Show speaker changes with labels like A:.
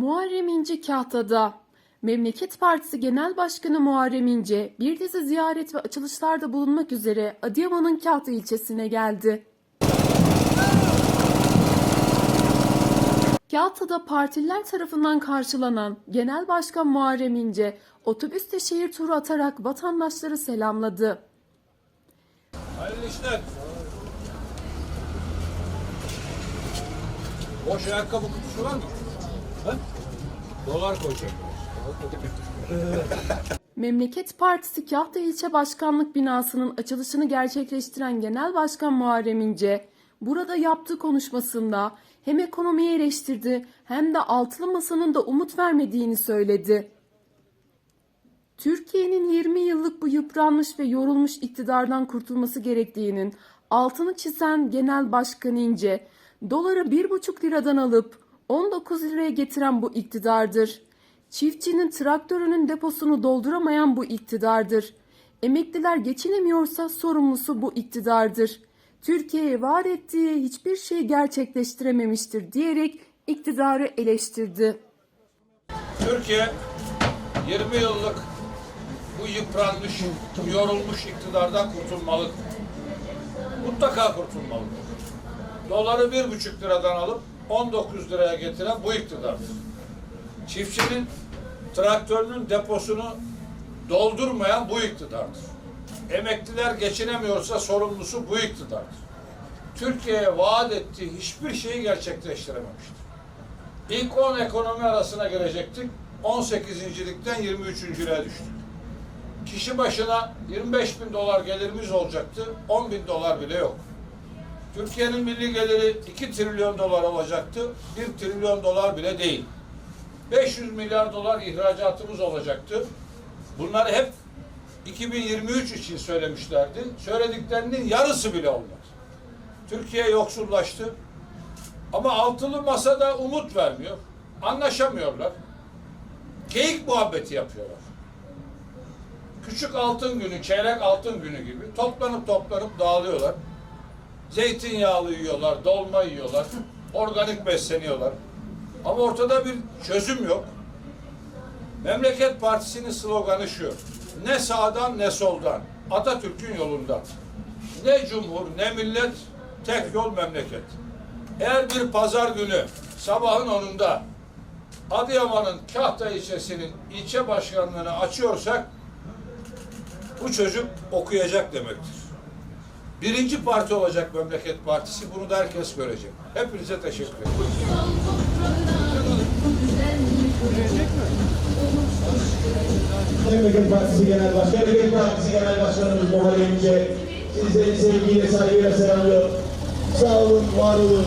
A: Muharrem İnce Kahta'da. Memleket Partisi Genel Başkanı Muharrem İnce bir dizi ziyaret ve açılışlarda bulunmak üzere Adıyaman'ın Kahta ilçesine geldi. Kahta'da partililer tarafından karşılanan Genel Başkan Muharrem İnce otobüste şehir turu atarak vatandaşları selamladı.
B: Hayırlı işler. Boş ayakkabı kutusu var mı? Dolar koyacak.
A: Memleket Partisi Kahta İlçe Başkanlık binasının açılışını gerçekleştiren Genel Başkan Muharrem İnce, burada yaptığı konuşmasında hem ekonomiyi eleştirdi hem de altılı masanın da umut vermediğini söyledi. Türkiye'nin 20 yıllık bu yıpranmış ve yorulmuş iktidardan kurtulması gerektiğinin altını çizen Genel Başkan İnce, doları 1,5 liradan alıp 19 liraya getiren bu iktidardır. Çiftçinin traktörünün deposunu dolduramayan bu iktidardır. Emekliler geçinemiyorsa sorumlusu bu iktidardır. Türkiye'ye var ettiği hiçbir şey gerçekleştirememiştir diyerek iktidarı eleştirdi.
B: Türkiye 20 yıllık bu yıpranmış, yorulmuş iktidardan kurtulmalı. Mutlaka kurtulmalı. Doları bir buçuk liradan alıp 19 liraya getiren bu iktidardır. Çiftçinin traktörünün deposunu doldurmayan bu iktidardır. Emekliler geçinemiyorsa sorumlusu bu iktidardır. Türkiye'ye vaat ettiği hiçbir şeyi gerçekleştirememiştir. İlk 10 ekonomi arasına girecektik. 18.likten 23.lüğe düştük. Kişi başına 25 bin dolar gelirimiz olacaktı. 10 bin dolar bile yok. Türkiye'nin milli geliri 2 trilyon dolar olacaktı. 1 trilyon dolar bile değil. 500 milyar dolar ihracatımız olacaktı. Bunları hep 2023 için söylemişlerdi. Söylediklerinin yarısı bile olmadı. Türkiye yoksullaştı. Ama altılı masada umut vermiyor. Anlaşamıyorlar. Geyik muhabbeti yapıyorlar. Küçük altın günü, çeyrek altın günü gibi toplanıp toplanıp dağılıyorlar. Zeytinyağlı yiyorlar, dolma yiyorlar, organik besleniyorlar. Ama ortada bir çözüm yok. Memleket Partisi'nin sloganı şu. Ne sağdan ne soldan. Atatürk'ün yolundan. Ne cumhur ne millet, tek yol memleket. Eğer bir pazar günü sabahın onunda Adıyaman'ın Kahta ilçesinin ilçe başkanlığını açıyorsak bu çocuk okuyacak demektir. Birinci parti olacak Memleket Partisi. Bunu da herkes görecek. Hepinize teşekkür ederim.
C: Memleket Partisi Genel Başkanı, Memleket Partisi Genel Başkanımız Muharrem İnce sizleri sevgiyle, saygıyla selamlıyor. Sağ olun, var olun.